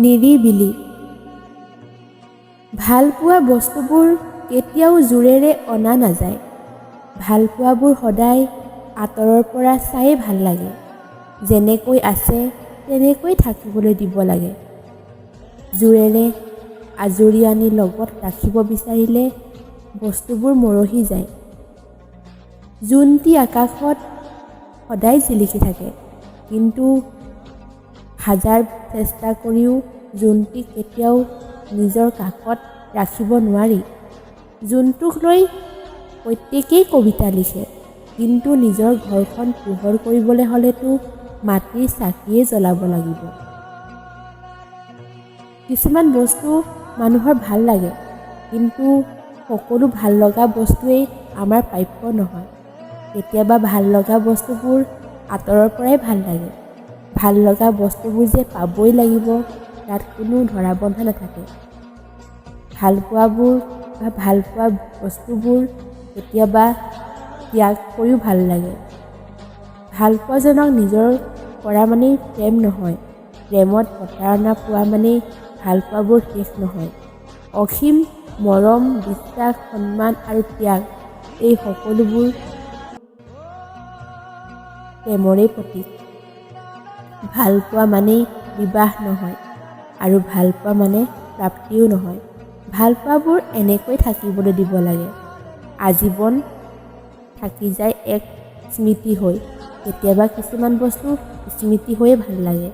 নিৰিবিলি। ভালপোৱা বস্তুবোৰ কেতিয়াও জোৰেৰে অনা নাযায়। ভালপোৱাবোৰ সদায় আঁতৰৰ পৰা চায়ে ভাল লাগে। যেনেকৈ আছে তেনেকৈ থাকিবলৈ দিব লাগে। জোৰেৰে আজৰি আনি লগত ৰাখিব বিচাৰিলে বস্তুবোৰ মৰহি যায়। জোনটি আকাশত সদায় জিলিকি থাকে। কিন্তু হাজাৰ চেষ্টা কৰিও জোনটি কেতিয়াও নিজৰ কাষত ৰাখিব নোৱাৰি। জোনটোক লৈ প্ৰত্যেকেই কবিতা লিখে কিন্তু নিজৰ ঘৰখন পোহৰ কৰিবলৈ হ'লেতো মাটিৰ চাকিয়ে জ্বলাব লাগিব। কিছুমান বস্তু মানুহৰ ভাল লাগে কিন্তু সকলো ভাল লগা বস্তুৱেই আমাৰ প্ৰাপ্য নহয়। কেতিয়াবা ভাল লগা বস্তুবোৰ আঁতৰৰ পৰাই ভাল লাগে। ভাল লগা বস্তুবোৰ যে পাবই লাগিব তাত কোনো ধৰা বন্ধা নাথাকে। ভালপোৱাবোৰ বা ভালপোৱা বস্তুবোৰ কেতিয়াবা ত্যাগ কৰিও ভাল লাগে। ভালপোৱাজনক নিজৰ কৰা মানেই প্ৰেম নহয়। প্ৰেমত প্ৰতাৰণা পোৱা মানেই ভালপোৱাবোৰ শেষ নহয়। অসীম মৰম বিশ্বাস সন্মান আৰু ত্যাগ এই সকলোবোৰ প্ৰেমৰেই প্ৰতীক। ভালপোৱা মানেই বিবাহ নহয় আৰু ভালপোৱা মানে প্ৰাপ্তিও নহয়। ভালপোৱাবোৰ এনেকৈ থাকিবলৈ দিব লাগে। আজীৱন থাকি যায় এক স্মৃতি হৈ। কেতিয়াবা কিছুমান বস্তু স্মৃতি হৈয়ে ভালো লাগে।